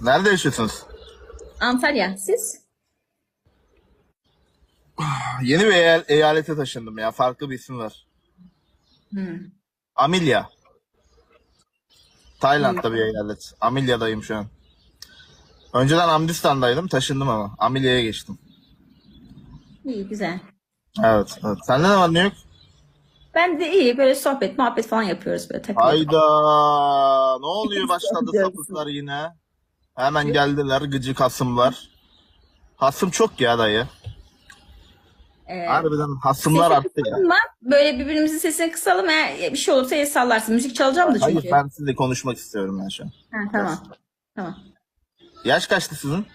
Nerede yaşıyorsunuz? Antalya. Siz? Yeni bir eyal- eyalete taşındım ya. Farklı bir isim var. Hmm. Amilya. Tayland'da bir eyalet. Amilya'dayım şu an. Önceden Amdistan'daydım. Taşındım ama. Amilya'ya geçtim. İyi güzel. Evet. evet. Sende ne var ne yok? Ben de iyi böyle sohbet muhabbet falan yapıyoruz böyle takılıyoruz. Hayda. Ne oluyor başladı sapıklar yine. Hemen geldiler gıcık hasımlar. Hasım çok ya dayı. Ee, Harbiden hasımlar sesi arttı ya. kısalım mı? Böyle birbirimizin sesini kısalım. Eğer bir şey olursa el sallarsın. Müzik çalacağım da çünkü. Hayır ben sizinle konuşmak istiyorum ben şu an. Ha, tamam. Tamam. Yaş kaçtı sizin?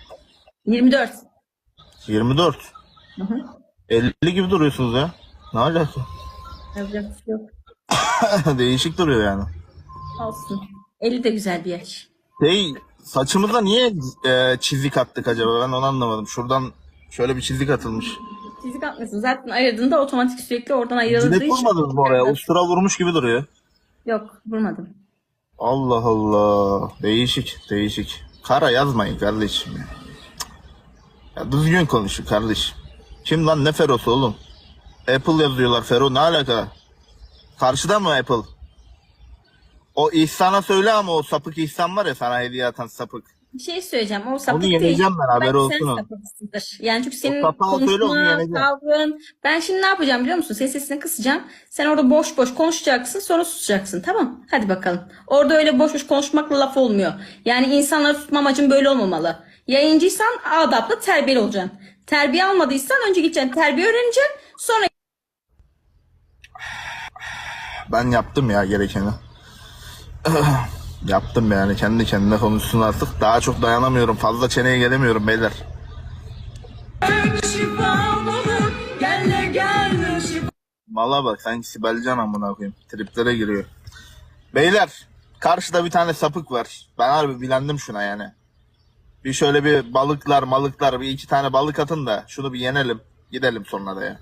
24. 24. Hı hı. 50 gibi duruyorsunuz ya. Ne alaka? Yapacak bir şey yok. Değişik duruyor yani. Olsun. 50 de güzel bir yaş. Şey saçımıza niye e, çizik attık acaba? Ben onu anlamadım. Şuradan şöyle bir çizik atılmış. Fizik atmıyorsun. Zaten ayırdığında otomatik sürekli oradan ayrıldığı Cilet için. vurmadınız mı oraya? Ustura vurmuş gibi duruyor. Yok vurmadım. Allah Allah. Değişik, değişik. Kara yazmayın kardeşim ya. Ya düzgün konuşun kardeşim. Kim lan ne Fero'su oğlum? Apple yazıyorlar Fero ne alaka? Karşıda mı Apple? O İhsan'a söyle ama o sapık İhsan var ya sana hediye atan sapık. Bir şey söyleyeceğim. O sapık değil. yeneceğim ben, haberi Belki olsun sen o. sapıksındır. Yani çünkü senin sapığa söyle, onu konuşma, yeneceğim. tavrın. Ben şimdi ne yapacağım biliyor musun? Senin sesini kısacağım. Sen orada boş boş konuşacaksın sonra susacaksın. Tamam Hadi bakalım. Orada öyle boş boş konuşmakla laf olmuyor. Yani insanları tutma amacın böyle olmamalı. Yayıncıysan adaplı terbiyeli olacaksın. Terbiye almadıysan önce gideceksin terbiye öğreneceksin. Sonra Ben yaptım ya gerekeni. yaptım yani kendi kendine konuşsun artık. Daha çok dayanamıyorum. Fazla çeneye gelemiyorum beyler. Mala bak sanki Sibel Can amına koyayım. Triplere giriyor. Beyler karşıda bir tane sapık var. Ben harbi bilendim şuna yani. Bir şöyle bir balıklar malıklar bir iki tane balık atın da şunu bir yenelim. Gidelim sonra da ya.